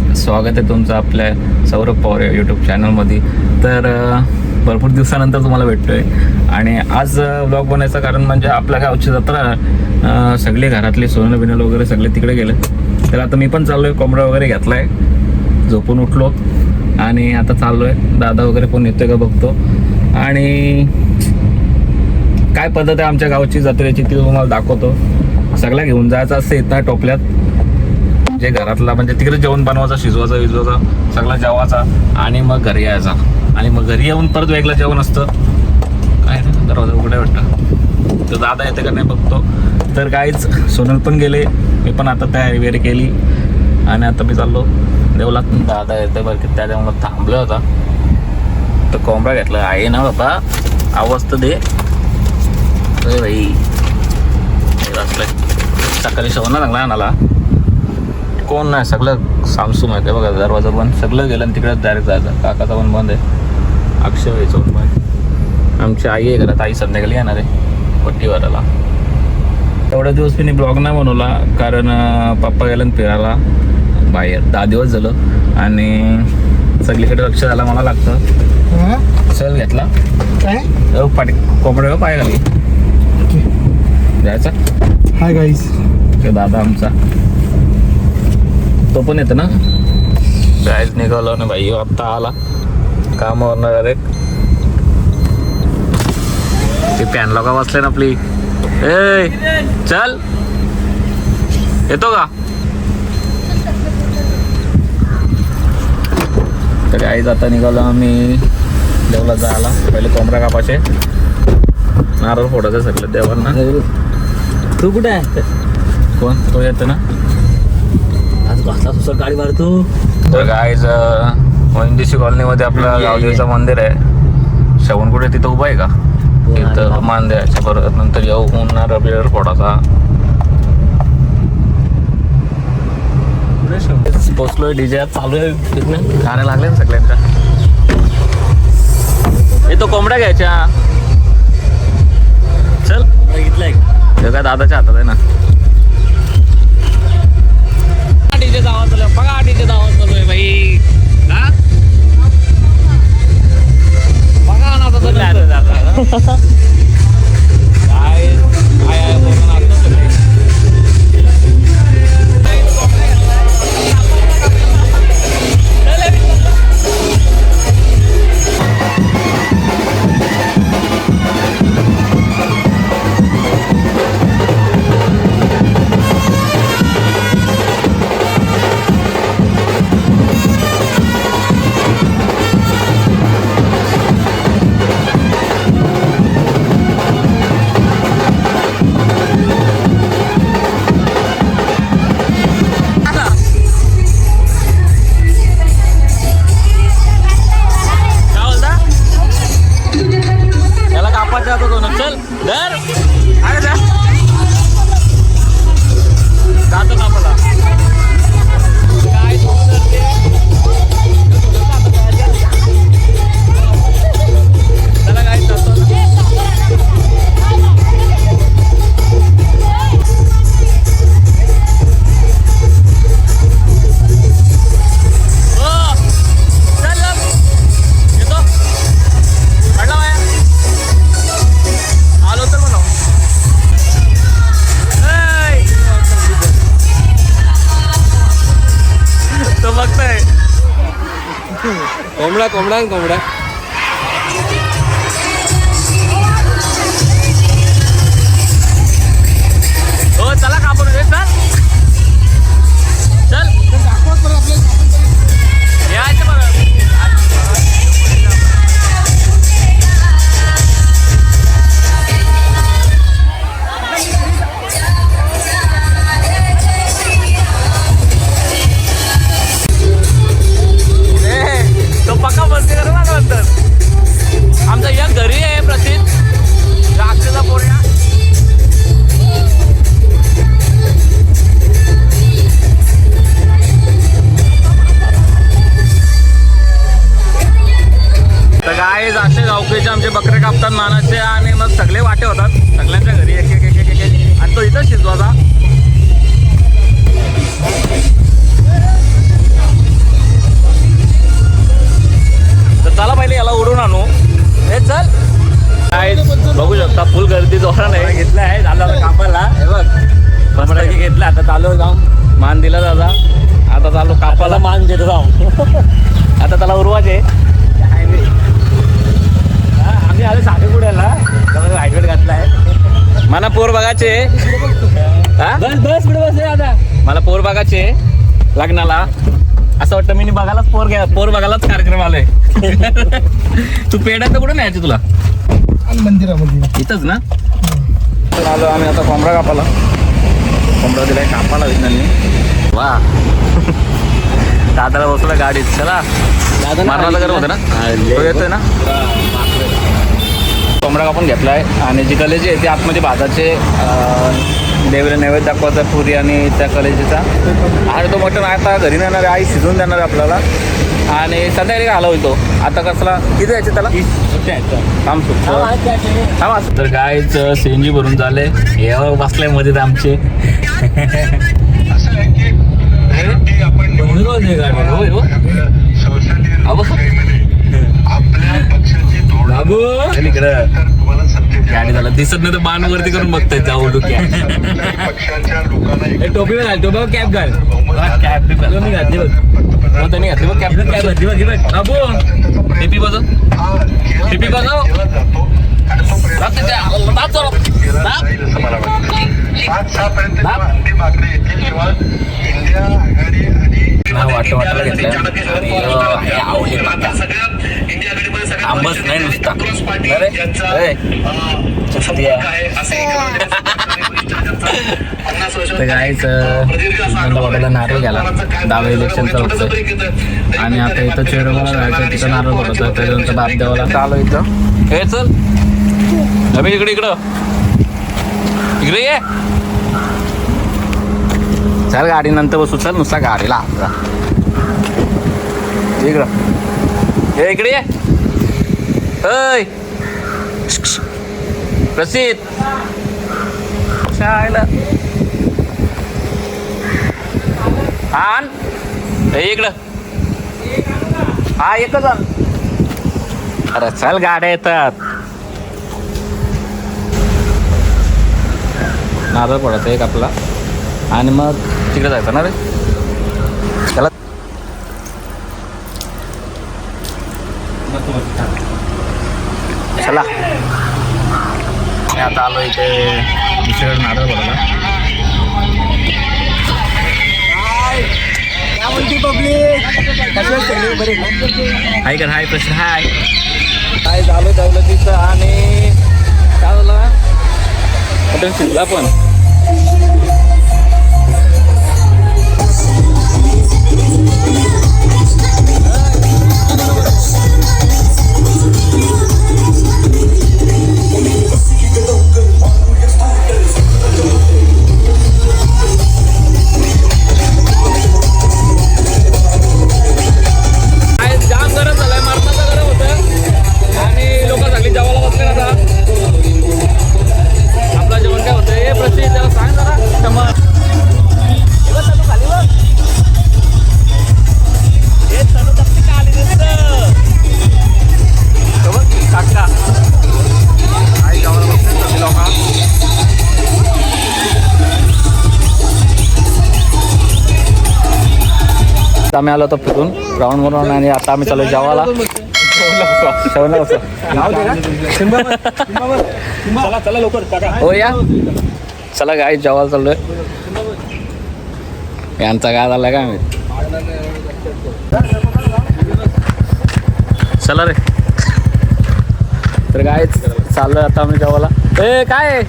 स्वागत आहे तुमचं आपल्या सौरभ पवार या यूट्यूब चॅनलमध्ये तर भरपूर दिवसानंतर तुम्हाला भेटतोय. आणि आज ब्लॉग बनायचं कारण म्हणजे आपल्या गावची जत्रा सगळे घरातले सोनं बिनल वगैरे सगळे तिकडे गेले. तर आता मी पण चाललोय कोंबडा वगैरे घेतलाय. झोपून उठलो. आणि आता चाललोय दादा वगैरे पण येतोय का बघतो. आणि काय पद्धत आहे आमच्या गावची जत्रेची ती तुम्हाला दाखवतो. सगळ्या घेऊन जायचं असते इथं टोपल्यात. जे घरातला म्हणजे तिकडे जेवण बनवायचा शिजवायचा विजवायचा सगळा जेवायचा आणि मग घरी यायचा. आणि मग घरी येऊन परत वेगळं जेवण असतं. काय रे, दरवाजा उघडे वाटतं. तर दादा येते का नाही बघतो. तर काहीच सोनल पण गेले. मी पण आता तयारी वगैरे केली. आणि आता मी चाललो देवला दादा येते बरं की त्या देवला थांबलं होता तर कोंबडा घेतला. आहे ना बाबा आवाज तर दे. भाई हे सकाळी शवना लागला आणाला कोण नाही सगळं सामसूम आहे. ते बघा दरवाजा बंद सगळं गेलं आणि तिकडे डायरेक्ट जायचं. काकाचा पण बंद आहे. अक्षय व्हायचं पण आमची आई आहे घरात. आई संध्याकाळी येणार आहे पट्टी भरायला तेवढ्या दिवस मी ब्लॉग नाही बनवला कारण पप्पा गेला फिरायला. बाहेर. दहा दिवस झालं. आणि सगळीकडे लक्ष द्यायला मला लागतं. हा? चल घेतला. काय? पाठी कोंबड्या पाय घाली जायचा? हाय गाईस दादा आमचा. तो पण येतो ना? जायच निघालो ना भाई आत्ता आला. कामावर डायरेक्ट ते पॅन लोका बसले ना आपली? ए चल. येतो का? तरी आई जाता निघालो आम्ही देवला जायला. पहिले कोंबडा कापाचे नारळ फोडायचं सगळं देवांना. तू कुठे आहे? कोण? तो येतो ना? बसला सुसर गाडी मारतो तर गायज कॉलनीमध्ये आपलं गावदेवीचं मंदिर आहे. श्रवणकुटे तिथं उभं आहे का? तिथं मान द्यायच्या परत नंतर येऊ. उन्हाळा बिअर फोडाचा पोचलोय डीजे चालू आहे तिथनं. गाणे लागले ना सगळ्यांच्या? हे तो कोंबड्या घ्यायच्या. चल. बघितलंय हे काय दादाच्या हातात आहे ना. बघा डीजे दावा चालू आहे भाई हा? बघा ना आता कोंबडा कोंबडा कोंबडा असे गावकरीचे आमचे बकरे कापतात मानाचे आणि मग सगळे वाटे होतात. सगळ्यांच्या घरी एक एक एक एक एक आणि तो इथं शिजवाचा तर चला पहिले याला उडून आणू. हे चल. काय बघू शकता फुल गर्दी जोरा नाही घेतला आहे झाला कापायला. हे बघ. मस्तपैकी घेतला आता चालू जाऊन. मान दिला दादा. आता चालू कापायला. मान देतो जाऊ आता त्याला उरवाचे बस बस बस आता. मला पोर बघायचे लग्नाला. असं वाटतं मी बघायलाच पोर घ्या पोर बघायलाच कार्यक्रम आलोय. तू पेढा तर कुठे न्यायचे तुला? मंदिरामध्ये. इथंच ना? तर आलो आम्ही आता कोंबडा कापाला कोंबडा दिलाय कापाला विज्ञानी वा. दादाला बसला गाडीत. चला. मारणाला गरम होतं ना? तो येतोय ना? कोंबडा कापून घेतलाय. आणि जी कलेजी आहे ती आतमध्ये भाताचे देवीला नैवेद्य दाखवायचा पुरी आणि त्या कलेजीचा. आणि तो मटण आता घरी नेणार आहे आई शिजवून देणार आहे आपल्याला. आणि संध्याकाळी घाला होतो आता कसला? किती यायचे त्याला? काम सुटतं. तर गायच सीएनजी भरून झाले. हे बसलायमध्ये आमचे. आहे आपण बाबू. गाडी झालं. दिसत नाही तर बाण वरती करून बघताय जाऊ डोक्या टोपी घाल टोपी कॅप घाल. कॅप बी घाल. मी घातली बघ. हो, त्यांनी घातली बघ कॅप कॅप घातली बघ ही बघ. बाबू. टीपी बघ टिपी सहा पर्यंत येतील तेव्हा इंडिया आघाडी हा, वाटं वाटायला घेतलंय आणि, हे आवडली माता. आंबच नाही नुसता. अरे. तर गायच मला वाटायला नारळ घ्याला दहाव्या इलेक्शनचा होतं आणि आता इथं चेडगावला जायचं तिथं नारळ पडतं त्याच्यानंतर बाप देवाला चालू इथं. हे चल. अभि इकडे इकडं. इकडे ये. चल गाडी नंतर बसू चल नुसता गाडीला. हात इकडं. हे इकडे ये. ऐ. प्रसिद्ध. शाळेला. आण. हे इकडं. हा एकच आण. अरे चल गाड्या येतात. नारळ पडत एक आपला. आणि मग तिकडे जायचं ना रे? त्याला चला. मी आता आलो इथे दुसरीकडे नारळ बघायला. हाय कर हाय प्रश्न हाय. काय झालं ठेवलं तिथं आणि काय झालं कुठे शिजला पण? आम्ही आलो होतो फिरून. राऊंड मारून आणि आता आम्ही चालू जेवायला. जेवण चला चला लवकर काका हो या. चला गाय जेवायला चाललोय. यांचा काय झालाय काय माहीत चला रे. तर काय चाललोय आता आम्ही जेवायला. ए काय?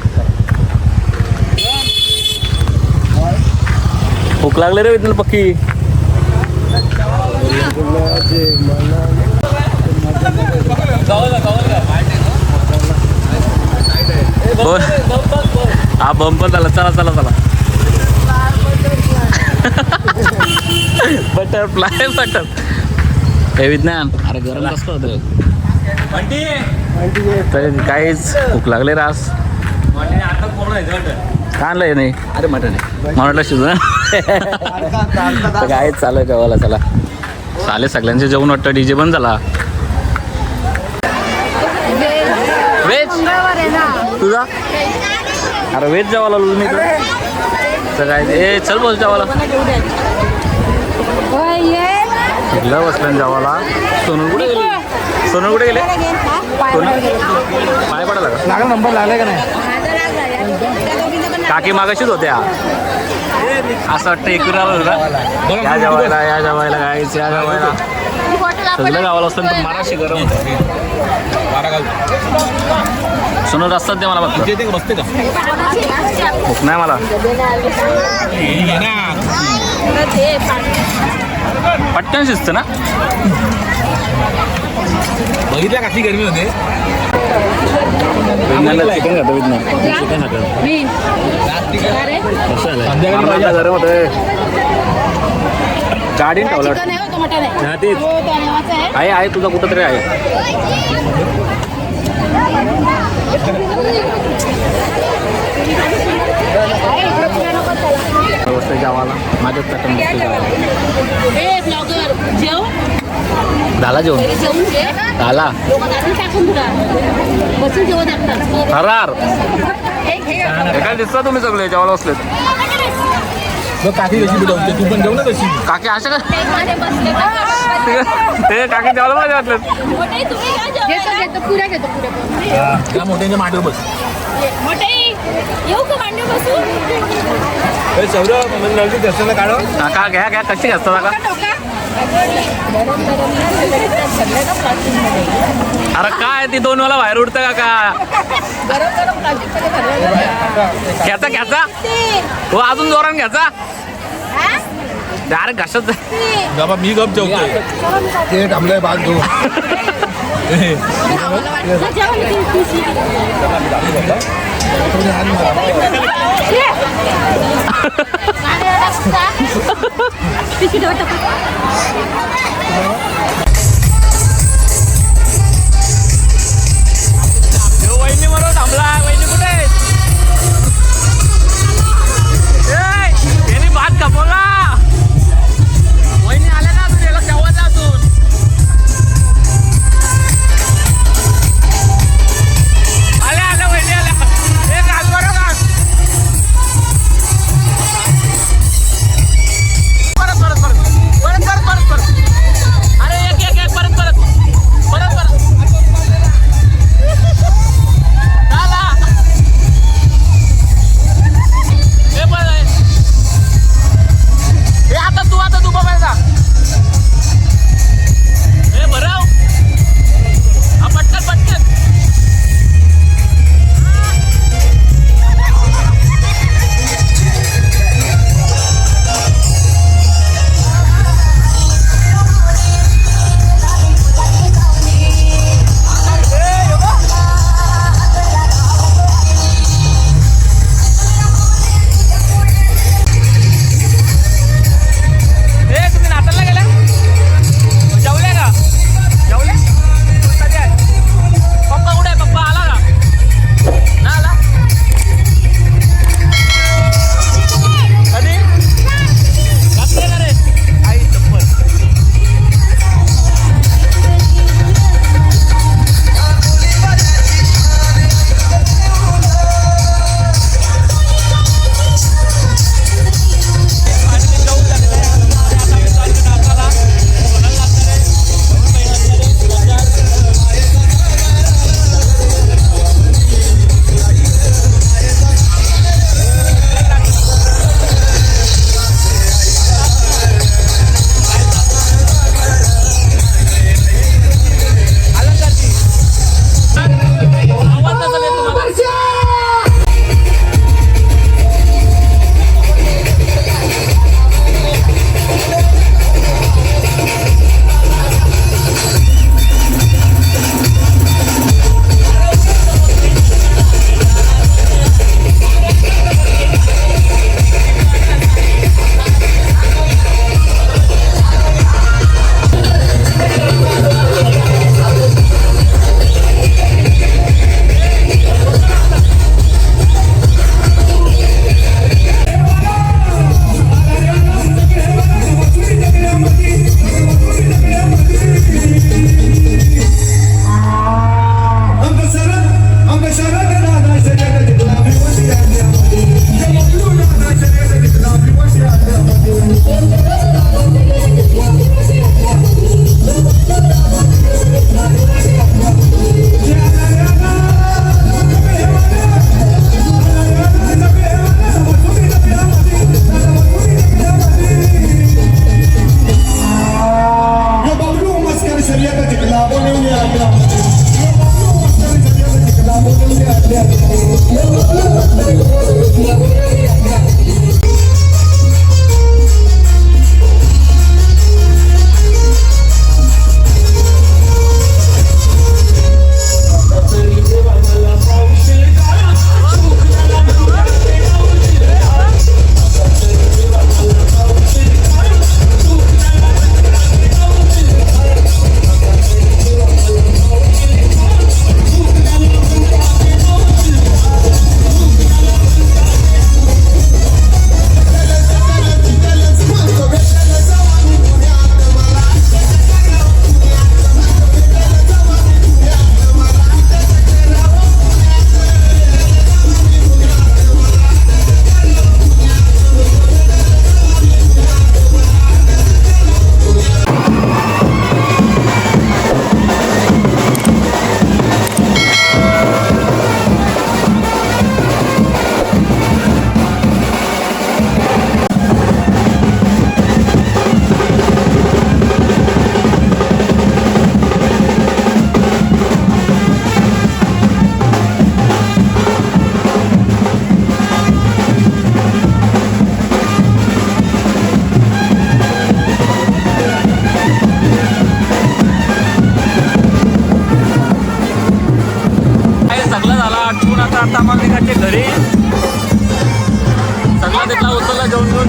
भूक लागले रे विठ्ठल पक्की. हो बंपर झाला. चला चला चला. बटरफ्लाय बटर हे विज्ञान. अरे गरम होतं? तर काहीच भूक लागले रास. आता काय आणलंय नाही अरे मटन आहे. मला वाटलं शिजून काहीच चालू जेवायला चला. चालेल सगळ्यांचे जेवण वाटतं. डीजे बंद झाला. वेज? तुझा? अरे वेज जेवायला तर काय ए चल बोल जेवायला. कुठल्या बसल्या जेवायला. सोनू कुठे गेली? सोनू कुठे गेले? सोनू पाय पडायला का लागला नंबर लागलाय का नाही? काकी मागाशीच होत्या. असं वाटतं एकूण होता या जेवायला या जेवायला गायच या जेवायला. सगळं गावाला असतं पण माराशी गरम होतं. सोनू रस्ताच दे मला फक्त. बसते का नाही मला. पटकन शिजत ना. बघितल्या काची गरमी होते? चिकन खातो विज्ञान संध्याकाळी गरम होतं गाडीन ठेवलं चिकन आहे हो, हा, तेच. हो, आहे. आहे? तुझा कुठं तरी आहे जेवायला माझ्याच पॅटर्न बसते जेवायला. ए, ब्लॉगर, जेव. झाला जेवण. झाला असतात. हरार हे. एका दिसता तुम्ही सगळे जेवायला बसलेत काकी कशी बुडवते तू पण जेव ना तशी काकी असे का? ते काकी जेवायला माझ्या वाटलं घ्या. त्या मोठ्यांच्या मांडीवर बस येऊ का मांडी बसून? सौरभ म्हणजे दर्शनाला काढव काका घ्या घ्या कशी सगळं का? अरे काय ती दोन वेळा बाहेर उडतं काका गरम गरम प्लास्टिकमध्ये भरलेलं आहे. घ्यायचा घ्यायचा हो अजून जोरान घ्यायचा हा? अरे घशात. बाबा मी गप जेवतोय ते थांबलाय भाग घेऊ पिशवी ठेवा, टाका. वहिनी थांबला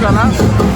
जेवण